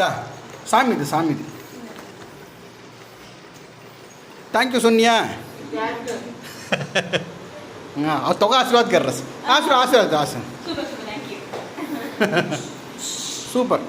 தா சாமி இது சாமி இது தேங்க்யூ சொன்னியா हाँ और तो का आशीर्वाद कर रहा है आशीर्वाद आशीर्वाद आशीर्वाद Super, super, thank you. Super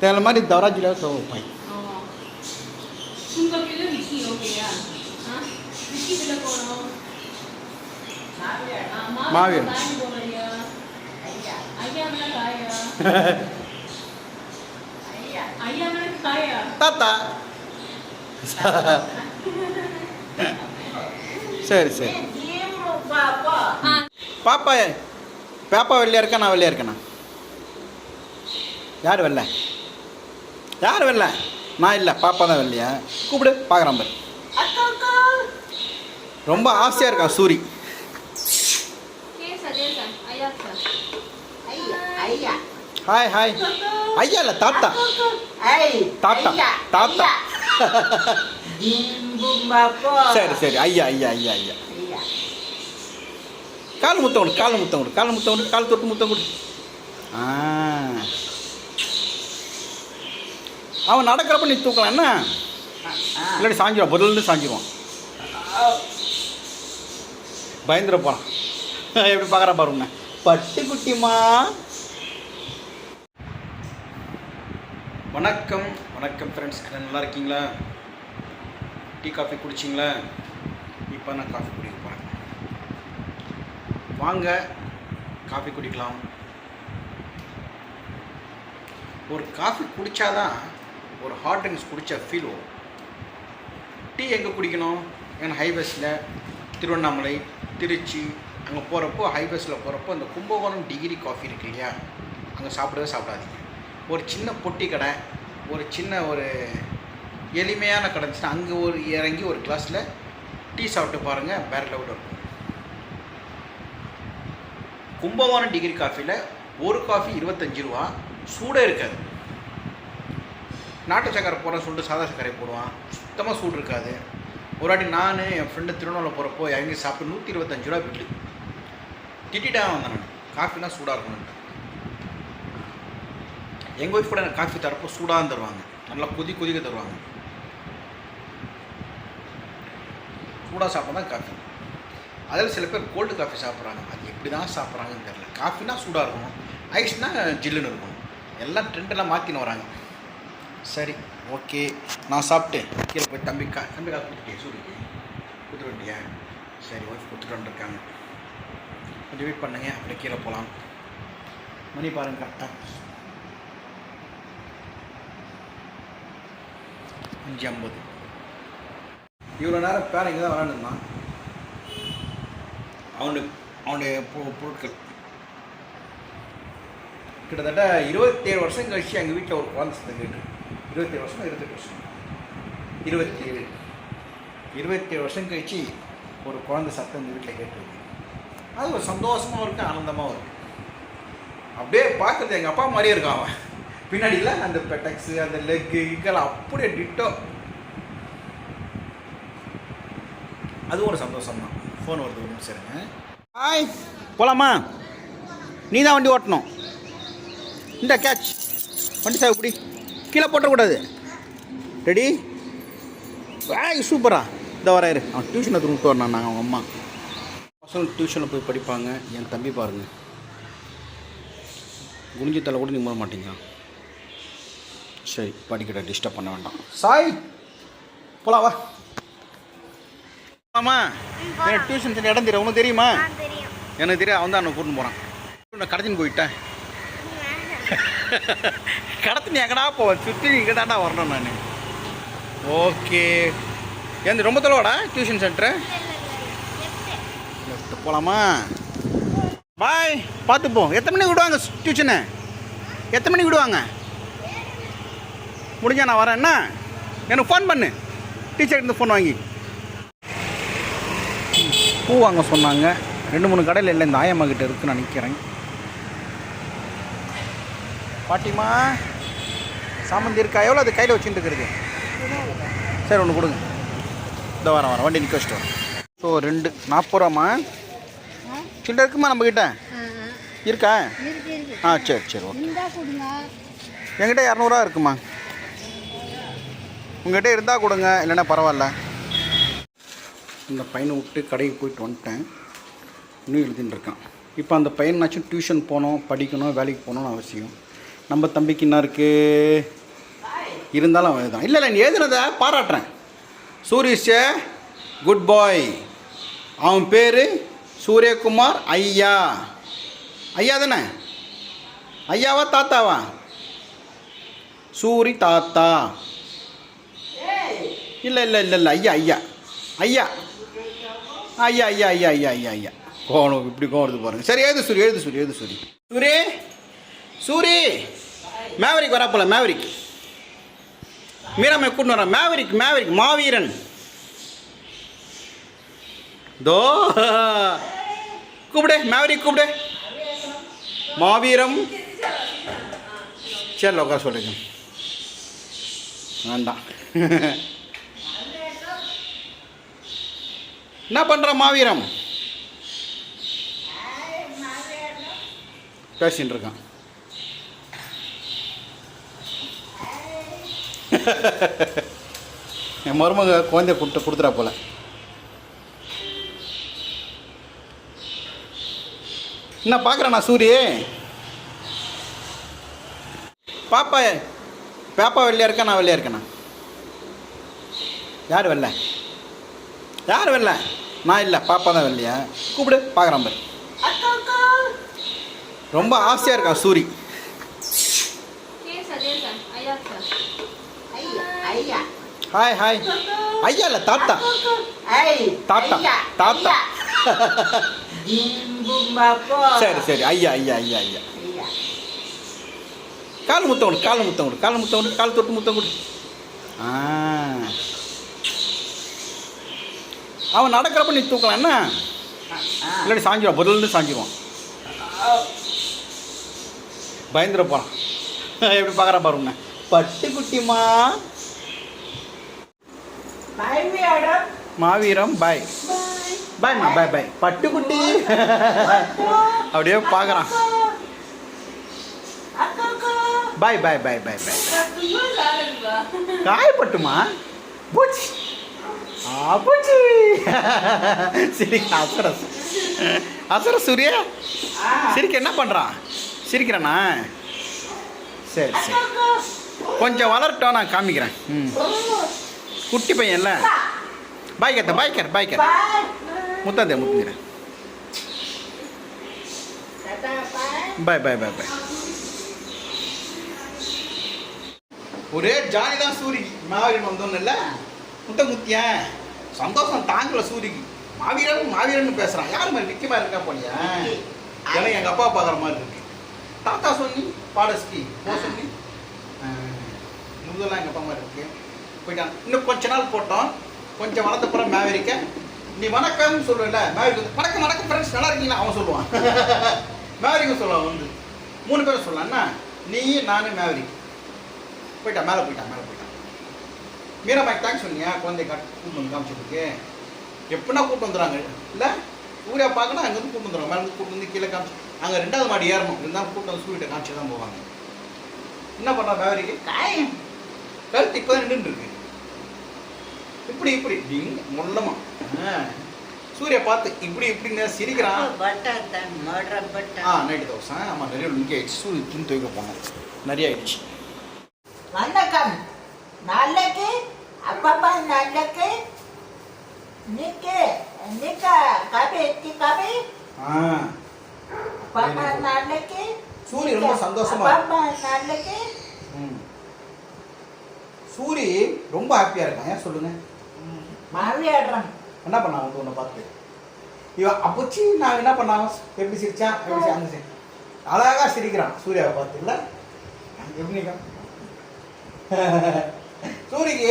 त्याला मारी தாத்தா சரி சரி பாப்பா பாப்பா வெள்ளையா இருக்கா நான் வெள்ளையா இருக்கேனா யார் வெள்ளை யார் வெள்ளை நான் இல்லை பாப்பா தான் வெள்ளையா கூப்பிடு பார்க்குறான் பாரு ரொம்ப ஆசையாக ஐயா சார் ஹாய் ஹாய் ஐயா இல்லை தாத்தா தாத்தா. தாத்தா சரி சரி ஐயா ஐயா ஐயா ஐயா. கால் முத்தம் கொடு கால் முத்தம் கொடு கால் முத்தம் கொடு கால் தொட்டு முத்தம் கொடு. ஆ. அவன் நடக்கிறப்ப நீ தூக்கலாம் என்ன? இல்லாட்டி சாஞ்சிருவான் முதல்ல சாஞ்சிருவான். பயந்துட போகிறான் எப்படி பார்க்குற பாருங்க பட்டு குட்டிமா வணக்கம் வணக்கம் ஃப்ரெண்ட்ஸ் நல்லா இருக்கீங்களா? டீ காஃபி குடிச்சிங்களா? இப்போ நான் காஃபி குடிக்க போகிறேன் வாங்க காஃபி குடிக்கலாம். ஒரு காஃபி குடித்தாதான் ஒரு ஹாட் ட்ரிங்க்ஸ் குடித்த ஃபீல் வரும். டீ எங்கே குடிக்கணும்? ஏன்னா ஹைவேஸில் திருவண்ணாமலை திருச்சி அங்கே போகிறப்போ ஹைவேஸில் போகிறப்போ அந்த கும்பகோணம் டிகிரி காஃபி இருக்கு இல்லையா? அங்கே சாப்பிடவே சாப்பிடாதீங்க. ஒரு சின்ன பொட்டி கடை ஒரு சின்ன ஒரு எளிமையான கடை இருந்துச்சுன்னா அங்கே ஒரு இறங்கி ஒரு கிளாஸில் டீ சாப்பிட்டு பாருங்கள் வேறு லெவலில் இருக்கும். கும்பகோணம் டிகிரி காஃபியில் ஒரு காஃபி இருபத்தஞ்சு ரூபா சூடே இருக்காது. நாட்டு சக்கரை போகிறேன் சொல்லிட்டு சாதா சக்கரை போடுவான் சுத்தமாக சூடு இருக்காது. ஒரு வாட்டி நான் என் ஃப்ரெண்டு திருவண்ணாமலை போகிறப்போ இறங்கி சாப்பிட்டு நூற்றி இருபத்தஞ்சு ரூபா பில்லு திட்டிட்டான் வந்தேன் நான். காஃபினா சூடாக இருக்கணும்ட்டு எங்கள் ஒய்ஃப் கூட எனக்கு காஃபி தரப்போ சூடாக தருவாங்க. நல்லா கொதி கொதிக்க தருவாங்க. சூடாக சாப்பிட்டா காஃபி அதில் சில பேர் கோல்டு காஃபி சாப்பிட்றாங்க. அது எப்படி தான் சாப்பிட்றாங்கன்னு தெரியல. காஃபினா சூடாக இருக்கணும். ஐஸ்னால் ஜில்லுன்னு இருக்கும் எல்லாம் ட்ரெண்டெல்லாம் மாற்றின்னு வராங்க. சரி ஓகே நான் சாப்பிட்டேன். கீழே போய் தம்பி கா தம்பி காசு கொடுத்துட்டேன் சூரிக்கு கொடுத்துட்டு சரி ஒய்ஃப் கொடுத்துட்டு வந்துருக்காங்க. கொஞ்சம் வெயிட் பண்ணுங்க. அப்படியே கீழே போகலாம் மணி பாருங்க கரெக்டாக அஞ்சு ஐம்பது. இவ்வளோ நேரம் பேரன் இங்கே தான் விளாண்டுருந்தான். அவனுக்கு அவனுடைய பொ- பொருட்கள். கிட்டத்தட்ட இருபத்தேழு வருஷம் கழிச்சு எங்கள் வீட்டில் ஒரு குழந்தை சத்தம் கேட்டு இருபத்தேழு வருஷம் இருபத்தெட்டு வருஷம். இருபத்தேழு. இருபத்தேழு வருஷம் கழிச்சு ஒரு குழந்தை சத்தம் இந்த வீட்டில் கேட்டு அது ஒரு சந்தோஷமாகவும் இருக்குது ஆனந்தமாகவும் இருக்குது அப்படியே பார்க்குறது எங்கள் அப்பா மாதிரியே இருக்கான் அவன். பின்னாடியில் அந்த பெட்டக்ஸு அந்த லெக்கு இக்கெல்லாம் அப்படியே டிட்டோ அதுவும் ஒரு சந்தோஷம் தான் ஃபோன் வருது ஒரு நிமிஷம் இருங்க. ஹாய் போகலாமா நீ தான் வண்டி ஓட்டணும். இந்த கேட்ச் வண்டி சாவு இப்படி கீழே போட்டக்கூடாது. ரெடி ஆய் சூப்பரா இந்த வராரு அவன் டியூஷன் எடுத்து விட்டு வரணும் நாங்கள் அவங்க அம்மா. பசங்க டியூஷனில் போய் படிப்பாங்க. என் தம்பி பாருங்க. குனிஞ்சு தலை கூட நீ போட மாட்டீங்க. சரி படிக்கட்ட டிஸ்டர்ப் பண்ண வேண்டாம். சாய் போலாம் வா. ஆமா எனக்கு டியூஷன் சென்டர் இடம் தெரியும்? உனக்கு தெரியுமா? தெரியும். எனக்கு தெரியும் அவன் தான் கூட்டின்னு போகிறான் நான் கடத்தின்னு போயிட்டேன். கடத்து நீ எங்கடா போவேன் சுற்றி இங்கே தாண்டா வரணும் நான். ஓகே. எந்த ரொம்ப தொலைவாடா டியூஷன் சென்டரு லெஃப்ட் போகலாமா பாய் பார்த்து போ எத்தனை மணிக்கு விடுவாங்க டியூஷனு எத்தனை மணிக்கு விடுவாங்க? முடிஞ்சா நான் வரேன். என்ன? எனக்கு ஃபோன் பண்ணு. டீச்சர்கிட்ட ஃபோன் வாங்கி. பூ வாங்க சொன்னாங்க. ரெண்டு மூணு கடையில் இல்லை இந்த ஆயம்மா கிட்ட இருக்குன்னு நினைக்கிறேன் பாட்டிமா சாமந்தி இருக்கா? எவ்வளோ அது கையில் வச்சுட்டு இருக்கிறது? சரி ஒன்று கொடுங்க. இந்த வரேன் வரேன். வண்டி நிற்க வச்சுட்டு வரேன். ஸோ ரெண்டு நாற்பது ரூபாம்மா சில்லறை இருக்குமா நம்மக்கிட்ட இருக்கா? ஆ சரி சரி ஓகே. இருந்தா என்கிட்ட இரநூறுவா இருக்குமா? உங்ககிட்ட இருந்தால் கொடுங்க இல்லைன்னா பரவாயில்ல. இந்த பையனை விட்டு கடைக்கு போயிட்டு வந்துட்டேன். இன்னும் எழுதின்னு இருக்கான். இப்போ அந்த பையனாச்சும் டியூஷன் போகணும் படிக்கணும் வேலைக்கு போகணும்னு அவசியம். நம்ம தம்பிக்கு என்ன இருக்குது இருந்தாலும் அவன் தான். இல்லை இல்லை நீ எழுதுனதை பாராட்டுறேன். சூரிஷ் குட் பாய் அவன் பேர் சூரியகுமார் ஐயா. ஐயா தானே? ஐயாவா தாத்தாவா? சூரி தாத்தா. இல்லை இல்லை இல்லை இல்லை ஐயா ஐயா. ஐயா. ஐயா ஐயா ஐயா ஐயா ஐயா ஐயா. கோணம் இப்படி கோவம் வருது பாருங்க. சரி எழுது சூரி எழுது சூரி எழுது சூரி. சூரி. சூரி. மேவரிக் வராப்பல மேவரிக் மீராமை கூட்டு வரான். மேவரிக் மேவரிக் மாவீரன். தோ. கூப்பிடு மேவரிக் கூப்பிடு. மாவீரம். சரி உட்கார சொல்லுங்க. வேண்டாம். என்ன பண்ணுற மாவீரம் பேசின்னு இருக்கான். என் மருமக குழந்தைய கொடுத்து கொடுத்துறா போல. என்ன பார்க்குறேண்ணா சூரிய சூரி? பாப்பா பாப்பா வெளியா இருக்கா நான் வெளியே இருக்கேண்ணா யார் வெளில? யார் வெளில? நான் இல்லை பாப்பா தான் வெளியா கூப்பிடு பார்க்குறான் பாரு. ரொம்ப ஆசையாக இருக்கான் சூரி. தேசா தேசா ஐயா சார். ஐயா ஐயா. Hi hi. ஐயா இல்லை தாத்தா. ஐ தாத்தா தாத்தா. சரி சரி. ஐயா ஐயா ஐயா ஐயா. ஐயா. கால் முத்தம் கொடு கால் முத்தம் கொடு கால் முத்தம் கொடு கால் தொட்டு முத்தம் கொடு. ஆ. அவன் நடக்கிறப்ப நீ தூக்கலாம் என்ன? இல்லாட்டி சாஞ்சிடுவான் முதல்ல சாஞ்சிடுவான் பயந்துட போகிறான் எப்படி பார்க்குறான் பாருங்க பட்டு குட்டிமா மாவீரம் பாய் பாய்மா பாய் பாய் பட்டுக்குட்டி அப்படியே பார்க்குறான். பாய் பாய் பாய் பாய் பாய் காயப்பட்டுமா? பூச்சி. ஆ பூச்சி சரி அசரஸ் அசர சூரிய? சிரிக்க என்ன பண்ணுறான் சிரிக்கிறானா? சரி சரி. கொஞ்சம் வளரட்டும் நான் காமிக்கிறேன். ம். குட்டி பையன்ல. பாய் கேத்த பாய் கேர் பாய் கேர் முத்தாந்தே முத்துங்கிறேன் பாய் பாய் பாய் பாய் ஒரே ஜாலி தான் சூரி. மாவீரன் வந்தோன்னு இல்லை? முத்த முத்தியன் சந்தோஷம் தாங்கல சூரிக்கு. மாவீரன் மாவீரன் பேசுகிறான் யார் மாதிரி மாதிரி இருக்கா போனியா எனக்கு எங்கள் அப்பா பார்க்குற மாதிரி இருக்கு. தாத்தா சொல்லி பாடஸ்கி போ சொல்லி முதலாம் எங்கள் அப்பா மாதிரி இருக்கு. போயிட்டான். இன்னும் கொஞ்ச நாள் போட்டோம். கொஞ்சம் வளர்த்தப்புறம் மேவரிக்க. நீ வணக்கம் சொல்லுவல மேவரிக்கு வணக்கம் வணக்கம் ஃப்ரெண்ட்ஸ் நல்லா இருக்கீங்களா? அவன் சொல்லுவான். மேவரிக்கும் சொல்லுவான் வந்து. மூணு பேரும் சொல்லலாம் என்ன நீ நானும் மேவரிக் போயிட்டான் மேலே போயிட்டான் மேலே போயிட்டான் மீராபாய்க்கு தேங்க்ஸ் சொன்னீங்க குழந்தை காட்டு கூட்டு வந்து காமிச்சதுக்கு. எப்படின்னா கூட்டு வந்துடுறாங்க. இல்லை ஊரே பார்க்கணும் அங்கேருந்து கூட்டு வந்துடுறாங்க. மேலே கூட்டு வந்து கீழே காமிச்சு அங்கே ரெண்டாவது மாடி ஏறணும். இருந்தாலும் கூட்டு வந்து சூரியட்டை காமிச்சு தான் போவாங்க. என்ன பண்ணுறான் மேவரிக்கு காயம். கழுத்து இப்போ தான் நின்று இருக்கு இப்படி இப்படி. டிங் மொல்லமா. சூர்யா பார்த்து இப்படி இப்படின்னு சிரிக்கிறான். ஆ நைட்டு தோசை ஆமாம் நிறைய லுங்கி ஆயிடுச்சு. சூரிய துணி துவைக்க போனோம் நிறைய ஆயிடுச்சு. வணக்கம். நாளைக்கு அப்பப்பா நாளைக்கு நிக்கு நிக்க காபி எத்தி காபி ஆ பாப்பா நாளைக்கு சூரி ரொம்ப சந்தோஷமா இருக்கு. ம். சூரி ரொம்ப ஹாப்பியாக இருக்கான். ஏன் சொல்லுங்க? மாவியாடுறோம் என்ன பண்ணான் வந்து உன்னை பார்த்து? இவன் அப்போச்சி நான் என்ன பண்ணான்? எப்படி சிரிச்சான் எப்படி சி- அங்க சிரி. அழகா சிரிக்கிறான் சூர்யாவை பார்த்து. இல்லை? எப்படி நிற்கான் சூரிக்கு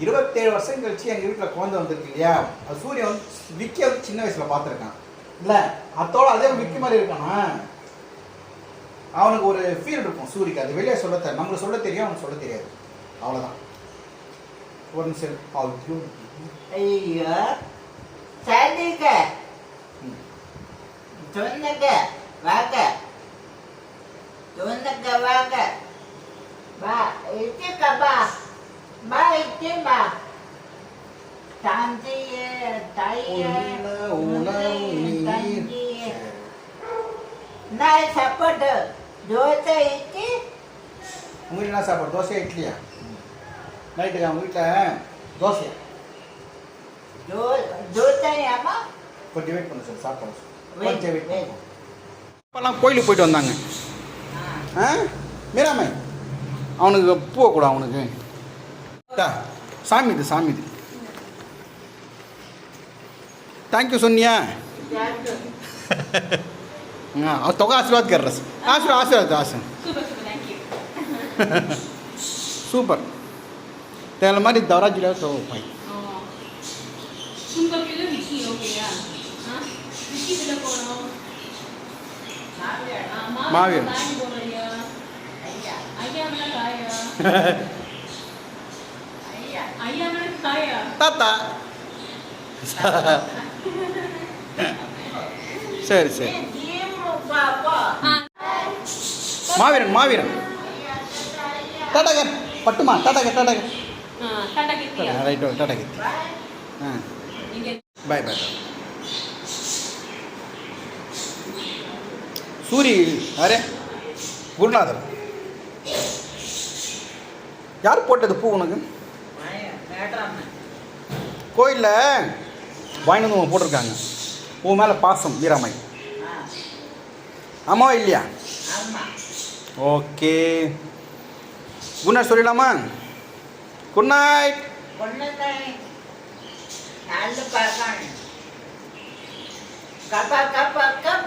இருபத்தேழு வருஷம் கழிச்சு எங்கள் வீட்டில் குழந்தை வந்திருக்கு இல்லையா? அது சூர்யா வந்து விக்கி வந்து சின்ன வயசில் பார்த்துருக்கான். இல்லை அத்தோட அதே விக்கி மாதிரி இருக்கானா? அவனுக்கு ஒரு ஃபீல் இருக்கும் சூரிக்கு அது வெளியே சொல்ல தெரியல நம்மளுக்கு சொல்ல தெரியும் அவனுக்கு சொல்ல தெரியாது. அவ்வளோதான் ஒரு நிமிஷம் ஐயோ. ஐயோ. சரிங்க. சொன்னங்க வாங்க. சொன்னங்க வாங்க. பா இட்டு பா தந்தியே தையே. தந்தியே நான் சாப்பாடு தோசை உங்கள் வீட்டில் என்ன சாப்பாடு தோசையா இட்லியா நைட்டுக்கு அவங்க வீட்டில் தோசையா தோ தோசை அம்மா கொஞ்சம் வெயிட் பண்ணு சார் சாப்பாடு Wait, கொஞ்சம் வெயிட் கோயிலுக்கு போயிட்டு வந்தாங்க ஆ மீராமை அவனுக்கு பூவை கூட அவனுக்கு டா, சாமி இது சாமி இது தேங்க்யூ சொன்னியா हाँ और तो का आशीर्वाद कर रहा है आशीर्वाद आशीर्वाद आशीर्वाद Super, super, thank you. Super त्याला मारी தாத்தா சரி சரி மாவீரன் மாவீரன் தடகர் பட்டுமா தடகர் தடகர் ரைட் தடகர் ஆ பாய் பாய் சூரி யாரே குருநாதர் யார் போட்டது பூ உனக்கு கோயிலில் வாங்கிட்டு வந்து போட்டிருக்காங்க. உன் மேலே பாசம் வீராமை. ஆமாவா இல்லையா? ஓகே. Good night. சொல்லிடலாமா குட் நைட். கப்பா கப்பா கப்.